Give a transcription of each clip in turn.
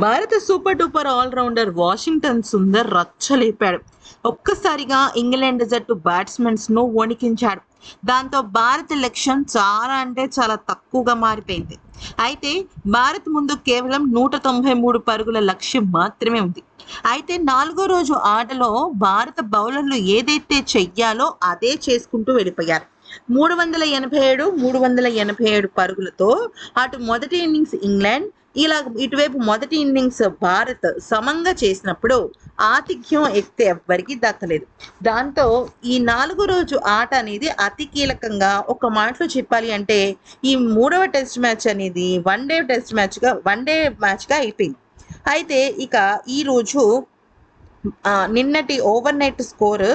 భారత super duper allrounder Washington Sundar రచ్చలేపాడు. ఒక్కసారిగా England జట్టు బ్యాట్స్మెన్స్ను వణికించాడు. దాంతో భారత లక్ష్యం చాలా అంటే చాలా తక్కువగా మారిపోయింది. అయితే భారత్ ముందు కేవలం నూట తొంభై మూడు పరుగుల లక్ష్యం మాత్రమే ఉంది. అయితే నాలుగో రోజు ఆటలో భారత బౌలర్లు ఏదైతే చెయ్యాలో అదే చేసుకుంటూ వెళ్ళిపోయారు. మూడు వందల ఎనభై ఏడు మూడు వందల ఎనభై ఏడు పరుగులతో అటు మొదటి ఇన్నింగ్స్ ఇంగ్లాండ్ ఇలా ఇటువైపు మొదటి ఇన్నింగ్స్ భారత్ సమంగా చేసినప్పుడు ఆతిథ్యం ఎక్కితే ఎవ్వరికీ దక్కలేదు. దాంతో ఈ నాలుగో రోజు ఆట అనేది అతి కీలకంగా ఒక మాటలో చెప్పాలి అంటే ఈ మూడవ టెస్ట్ మ్యాచ్ అనేది వన్ డే టెస్ట్ మ్యాచ్గా వన్ డే మ్యాచ్గా అయిపోయింది. అయితే ఇక ఈరోజు నిన్నటి ఓవర్ నైట్ స్కోరు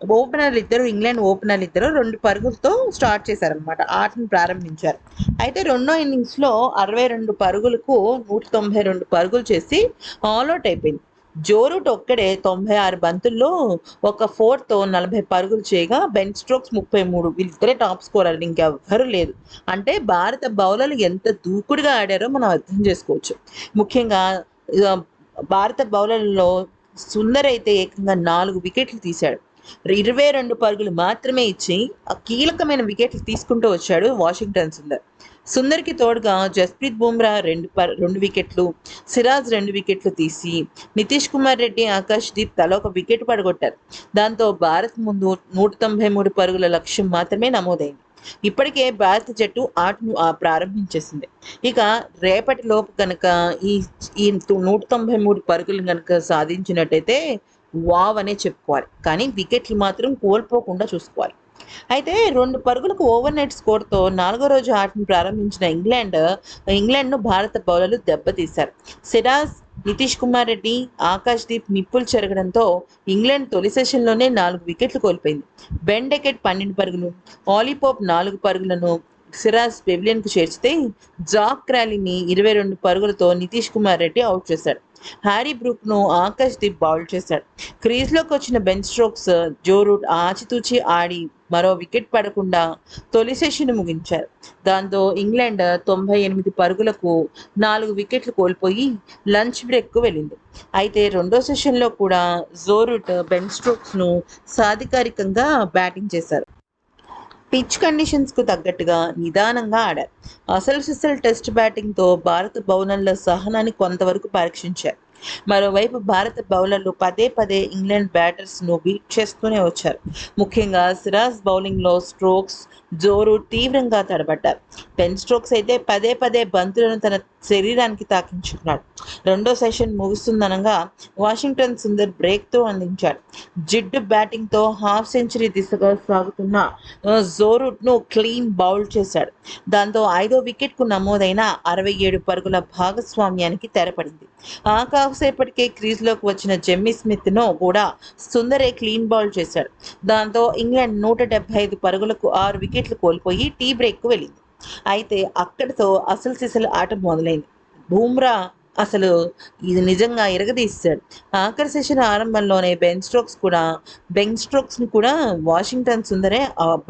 ఓపెనర్లు ఇద్దరు ఇంగ్లాండ్ ఓపెనర్లు ఇద్దరు రెండు పరుగులతో స్టార్ట్ చేశారనమాట ఆటను ప్రారంభించారు. అయితే రెండో ఇన్నింగ్స్లో అరవై రెండు పరుగులకు నూట తొంభై రెండు పరుగులు చేసి ఆల్అౌట్ అయిపోయింది. జోరూట్ ఒక్కడే తొంభై ఆరు బంతుల్లో ఒక ఫోర్తో నలభై పరుగులు చేయగా బెన్ స్ట్రోక్స్ ముప్పై మూడు. వీళ్ళిద్దరే టాప్ స్కోరర్ ఇంకెవ్వరూ లేదు. అంటే భారత బౌలర్లు ఎంత దూకుడుగా ఆడారో మనం అర్థం చేసుకోవచ్చు. ముఖ్యంగా భారత బౌలర్లలో సుందర్ అయితే ఏకంగా నాలుగు వికెట్లు తీశాడు. ఇరవై రెండు పరుగులు మాత్రమే ఇచ్చి కీలకమైన వికెట్లు తీసుకుంటూ వచ్చాడు వాషింగ్టన్ సుందర్. సుందర్కి తోడుగా జస్ప్రీత్ బుమ్రా రెండు రెండు వికెట్లు సిరాజ్ రెండు వికెట్లు తీసి నితీష్ కుమార్ రెడ్డి ఆకాష్ దీప్ తల ఒక వికెట్ పడగొట్టారు. దాంతో భారత్ ముందు నూట తొంభై మూడు పరుగుల లక్ష్యం మాత్రమే నమోదైంది. ఇప్పటికే భారత జట్టు ఆటను ప్రారంభించేసింది. ఇక రేపటి లోపు కనుక ఈ ఈ నూట తొంభై మూడు పరుగులు కనుక సాధించినట్టయితే వావ్ అనే చెప్పుకోవాలి. కానీ వికెట్లు మాత్రం కోల్పోకుండా చూసుకోవాలి. అయితే రెండు పరుగులకు ఓవర్ నైట్ స్కోర్తో నాలుగో రోజు ఆటను ప్రారంభించిన ఇంగ్లాండ్ ఇంగ్లాండ్ను భారత బౌలర్లు దెబ్బతీశారు. సిరాజ్ నితీష్ కుమార్ రెడ్డి ఆకాష్ దీప్ నిప్పులు చెరగడంతో ఇంగ్లాండ్ తొలి సెషన్లోనే నాలుగు వికెట్లు కోల్పోయింది. బెన్ డెకెట్ పన్నెండు పరుగులు ఆలీపోప్ నాలుగు పరుగులను సిరాజ్ పెవిలియన్కు చేర్చితే జాక్ ర్యాలీని ఇరవై రెండు పరుగులతో నితీష్ కుమార్ రెడ్డి అవుట్ చేశాడు. హ్యారీ బ్రూక్ను ఆకాష్ దీప్ బౌల్ చేశాడు. క్రీజ్లోకి వచ్చిన బెన్ స్ట్రోక్స్ జో రూట్ ఆచితూచి ఆడి మరో వికెట్ పడకుండా తొలి సెషన్ ముగించారు. దాంతో ఇంగ్లాండ్ తొంభై ఎనిమిది పరుగులకు నాలుగు వికెట్లు కోల్పోయి లంచ్ బ్రేక్కు వెళ్ళింది. అయితే రెండో సెషన్లో కూడా జోరూట్ బెన్ స్ట్రోక్స్ను సాధికారికంగా బ్యాటింగ్ చేశారు. పిచ్ కండిషన్స్కు తగ్గట్టుగా నిదానంగా ఆడారు. అసలు సిసలు టెస్ట్ బ్యాటింగ్తో భారత బౌలర్ల సహనాన్ని కొంతవరకు పరీక్షించారు. మరోవైపు భారత బౌలర్లు పదే పదే ఇంగ్లాండ్ బ్యాటర్స్ను బీట్ చేస్తూనే వచ్చారు. ముఖ్యంగా సిరాజ్ బౌలింగ్లో స్ట్రోక్స్ జోరు తీవ్రంగా తడబడ్డారు పెన్ స్ట్రోక్స్ అయితే పదే పదే బంతులను తన శరీరానికి తాకించుకున్నాడు. రెండో సెషన్ ముగుస్తుందనగా వాషింగ్టన్ సుందర్ బ్రేక్తో అందించాడు. జిడ్డు బ్యాటింగ్తో హాఫ్ సెంచరీ దిశగా సాగుతున్న జోరుట్ను క్లీన్ బౌల్ చేశాడు. దాంతో ఐదో వికెట్కు నమోదైన అరవై ఏడు పరుగుల భాగస్వామ్యానికి తెరపడింది. ఆ కాసేపటికే క్రీజ్లోకి వచ్చిన జెమ్మీ స్మిత్ను కూడా సుందరే క్లీన్ బౌల్ చేశాడు. దాంతో ఇంగ్లాండ్ నూట డెబ్బై ఐదు పరుగులకు ఆరు వికెట్ వికెట్లు కోల్పోయి టీ బ్రేక్కు వెళ్ళింది. అయితే అక్కడితో అసలు సిసలు ఆట మొదలైంది. బూమ్రా అసలు ఇది నిజంగా ఇరగదీశాడు ఆఖరి సెషన్ ఆరంభంలోనే బెన్ స్ట్రోక్స్ కూడా బెన్ స్ట్రోక్స్ని కూడా వాషింగ్టన్ సుందరే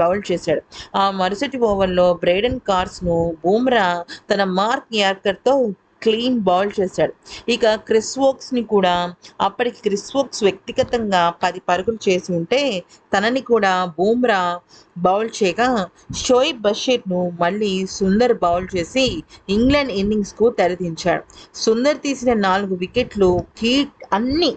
బౌల్ చేశాడు. ఆ మరుసటి ఓవర్లో బ్రైడన్ కార్స్ను బూమ్రా తన మార్క్ యార్కర్తో క్లీన్ బౌల్ చేశాడు. ఇక క్రిస్ వోక్స్ని కూడా అప్పటికి క్రిస్ వోక్స్ వ్యక్తిగతంగా పది పరుగులు చేసి ఉంటే తనని కూడా బూమ్రా బౌల్ చేయగా షోయిబ్ బషీర్ను మళ్ళీ సుందర్ బౌల్ చేసి ఇంగ్లాండ్ ఇన్నింగ్స్కు తెరదించాడు. సుందర్ తీసిన నాలుగు వికెట్లు కీ అన్ని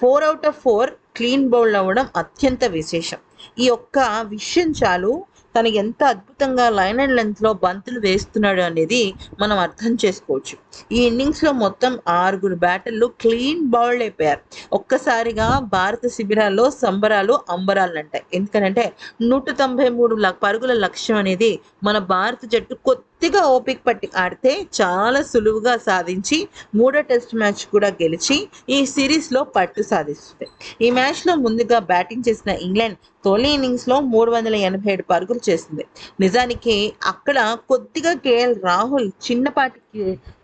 four out of four clean bowl అవ్వడం అత్యంత విశేషం. ఈ ఒక్క విషయం చాలు. తను ఎంత అద్భుతంగా లైన్ అండ్ లెంత్లో బంతులు వేస్తున్నాడు అనేది మనం అర్థం చేసుకోవచ్చు. ఈ ఇన్నింగ్స్లో మొత్తం ఆరుగురు బ్యాటర్లు క్లీన్ బౌల్డ్ అయిపోయారు. ఒక్కసారిగా భారత శిబిరాల్లో సంబరాలు అంబరాలు అంటాయి ఎందుకనంటే నూట తొంభై మూడు పరుగుల లక్ష్యం అనేది మన భారత జట్టు కొత్త కొద్దిగా ఓపిక పట్టి ఆడితే చాలా సులువుగా సాధించి మూడో టెస్ట్ మ్యాచ్ కూడా గెలిచి ఈ సిరీస్లో పట్టు సాధిస్తుంది. ఈ మ్యాచ్లో ముందుగా బ్యాటింగ్ చేసిన ఇంగ్లాండ్ తొలి ఇన్నింగ్స్లో మూడు వందల ఎనభై ఏడు పరుగులు చేసింది. నిజానికి అక్కడ కొద్దిగా కేఎల్ రాహుల్ చిన్నపాటి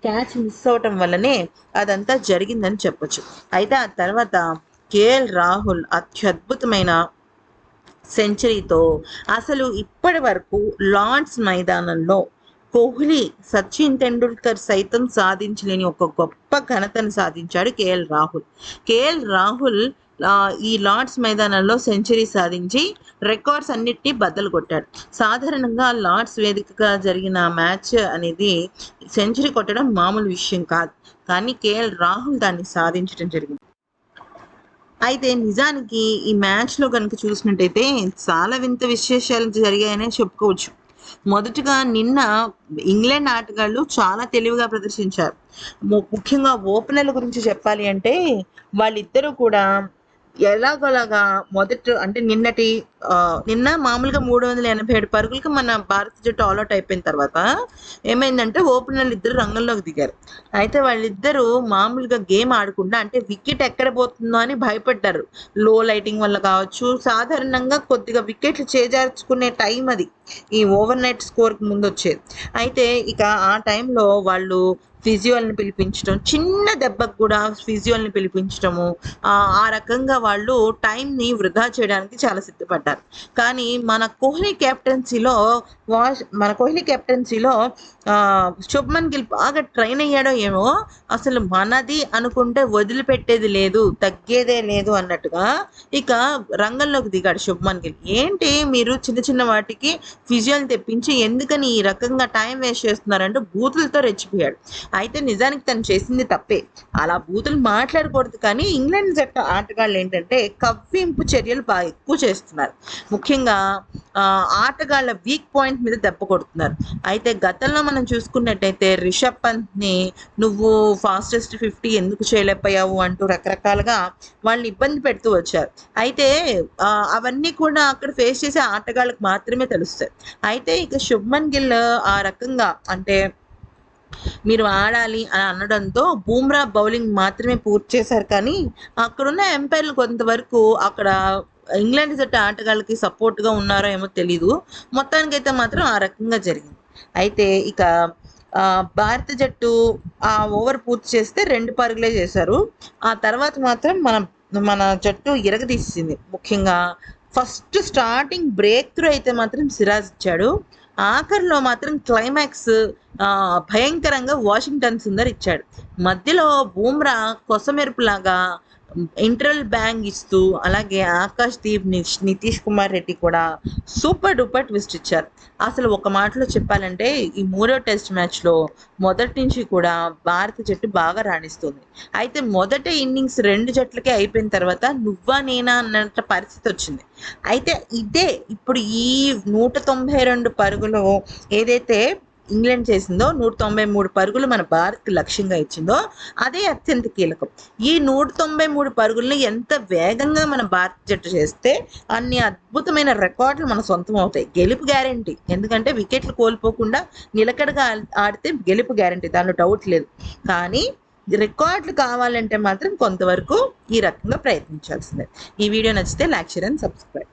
క్యాచ్ మిస్ అవటం వల్లనే అదంతా జరిగిందని చెప్పొచ్చు. అయితే ఆ తర్వాత కేఎల్ రాహుల్ అత్యద్భుతమైన సెంచరీతో అసలు ఇప్పటి వరకు లార్డ్స్ మైదానంలో కోహ్లీ సచిన్ టెండూల్కర్ సైతం సాధించలేని ఒక గొప్ప ఘనతను సాధించాడు కేఎల్ రాహుల్. కేఎల్ రాహుల్ ఈ లార్డ్స్ మైదానంలో సెంచరీ సాధించి రికార్డ్స్ అన్నిటినీ బద్దలు కొట్టాడు సాధారణంగా లార్డ్స్ వేదికగా జరిగిన మ్యాచ్ అనేది సెంచరీ కొట్టడం మామూలు విషయం కాదు. కానీ కేఎల్ రాహుల్ దాన్ని సాధించడం జరిగింది. అయితే నిజానికి ఈ మ్యాచ్లో కనుక చూసినట్టయితే చాలా వింత విశేషాలు జరిగాయనే చెప్పుకోవచ్చు. మొదటగా నిన్న ఇంగ్లాండ్ ఆటగాళ్ళు చాలా తెలివిగా ప్రదర్శించారు. ము- ముఖ్యంగా ఓపెనర్ల గురించి చెప్పాలి అంటే వాళ్ళిద్దరూ కూడా ఎలాగోలాగా మొదట అంటే నిన్నటి నిన్న మామూలుగా మూడు వందల ఎనభై ఏడు పరుగులకి మన భారత జట్టు ఆల్అౌట్ అయిపోయిన తర్వాత ఏమైందంటే ఓపెనర్లు ఇద్దరు రంగంలోకి దిగారు. అయితే వాళ్ళిద్దరూ మామూలుగా గేమ్ ఆడకుండా అంటే వికెట్ ఎక్కడ పోతుందో అని భయపడ్డారు. లో లైటింగ్ వల్ల కావచ్చు సాధారణంగా కొద్దిగా వికెట్లు చేజార్చుకునే టైం అది. ఈ ఓవర్ నైట్ స్కోర్కి ముందు వచ్చేది. అయితే ఇక ఆ టైంలో వాళ్ళు ఫిజియోల్ని పిలిపించడం చిన్న దెబ్బకు కూడా ఫిజియోల్ని పిలిపించడము ఆ ఆ రకంగా వాళ్ళు టైంని వృధా చేయడానికి చాలా సిద్ధపడ్డారు. కానీ మన కోహ్లీ కెప్టెన్సీలో వాష్ మన కోహ్లీ కెప్టెన్సీలో శుభ్మన్ గిల్ బాగా ట్రైన్ అయ్యాడో ఏమో అసలు మనది అనుకుంటే వదిలిపెట్టేది లేదు తగ్గేదే లేదు అన్నట్టుగా ఇక రంగంలోకి దిగాడు శుభ్మన్ గిల్. ఏంటి మీరు చిన్న చిన్న వాటికి ఫిజియోని తెప్పించి ఎందుకని ఈ రకంగా టైం వేస్ట్ చేస్తున్నారంటూ బూతులతో రెచ్చిపోయాడు. అయితే నిజానికి తను చేసింది తప్పే. అలా బూతులు మాట్లాడకూడదు కానీ ఇంగ్లాండ్ జట్టు ఆటగాళ్ళు ఏంటంటే కవ్వింపు చర్యలు బాగా ఎక్కువ చేస్తున్నారు. ముఖ్యంగా ఆటగాళ్ళ వీక్ పాయింట్ మీద దెబ్బ కొడుతున్నారు. అయితే గతంలో మనం చూసుకున్నట్టయితే రిషబ్ పంత్ని నువ్వు ఫాస్టెస్ట్ ఫిఫ్టీ ఎందుకు చేయలేకపోయావు అంటూ రకరకాలుగా వాళ్ళని ఇబ్బంది పెడుతూ వచ్చారు. అయితే అవన్నీ కూడా అక్కడ ఫేస్ చేసే ఆటగాళ్ళకి మాత్రమే తెలుస్తాయి. అయితే ఇక శుభ్మన్ గిల్ ఆ రకంగా అంటే మీరు ఆడాలి అని అనడంతో బూమ్రా బౌలింగ్ మాత్రమే పూర్తి చేశారు. కానీ అక్కడున్న ఎంపైర్లు కొంతవరకు అక్కడ ఇంగ్లాండ్ జట్టు ఆటగాళ్ళకి సపోర్ట్గా ఉన్నారో ఏమో తెలీదు. మొత్తానికైతే మాత్రం ఆ రకంగా జరిగింది. అయితే ఇక ఆ, భారత జట్టు ఆ ఓవర్ పూర్తి చేస్తే రెండు పరుగులే చేశారు. ఆ తర్వాత మాత్రం మన మన జట్టు ఇరగదీసింది. ముఖ్యంగా ఫస్ట్ స్టార్టింగ్ బ్రేక్ త్రూ అయితే మాత్రం సిరాజ్ ఇచ్చాడు. ఆఖరిలో మాత్రం క్లైమాక్స్ ఆ, భయంకరంగా వాషింగ్టన్ సుందర్ ఇచ్చాడు మధ్యలో బూమ్రా కొసమెరుపులాగా ఇంటర్వల్ బ్యాంగ్ ఇస్తూ అలాగే ఆకాష్ దీప్ నిష్ నితీష్ కుమార్ రెడ్డి కూడా సూపర్ డూపర్ ట్విస్ట్ ఇచ్చారు. అసలు ఒక మాటలో చెప్పాలంటే ఈ మూడో టెస్ట్ మ్యాచ్లో మొదటి నుంచి కూడా భారత జట్టు బాగా రాణిస్తుంది. అయితే మొదటి ఇన్నింగ్స్ రెండు జట్లకే అయిపోయిన తర్వాత నువ్వా నేనా అన్నట్టు పరిస్థితి వచ్చింది. అయితే ఇదే ఇప్పుడు ఈ నూట తొంభై రెండు పరుగులో ఏదైతే ఇంగ్లాండ్ చేసిందో నూట తొంభై మూడు పరుగులు మన భారత్ లక్ష్యంగా ఇచ్చిందో అదే అత్యంత కీలకం. ఈ నూట తొంభై మూడు పరుగుల్ని ఎంత వేగంగా మన భారత జట్టు చేస్తే అన్ని అద్భుతమైన రికార్డులు మన సొంతం అవుతాయి. గెలుపు గ్యారంటీ. ఎందుకంటే వికెట్లు కోల్పోకుండా నిలకడగా ఆడితే గెలుపు గ్యారంటీ. దానిలో డౌట్ లేదు. కానీ రికార్డులు కావాలంటే మాత్రం కొంతవరకు ఈ రకంగా ప్రయత్నించాల్సిందే. ఈ వీడియో నచ్చితే లైక్ షేర్ అండ్ సబ్స్క్రైబ్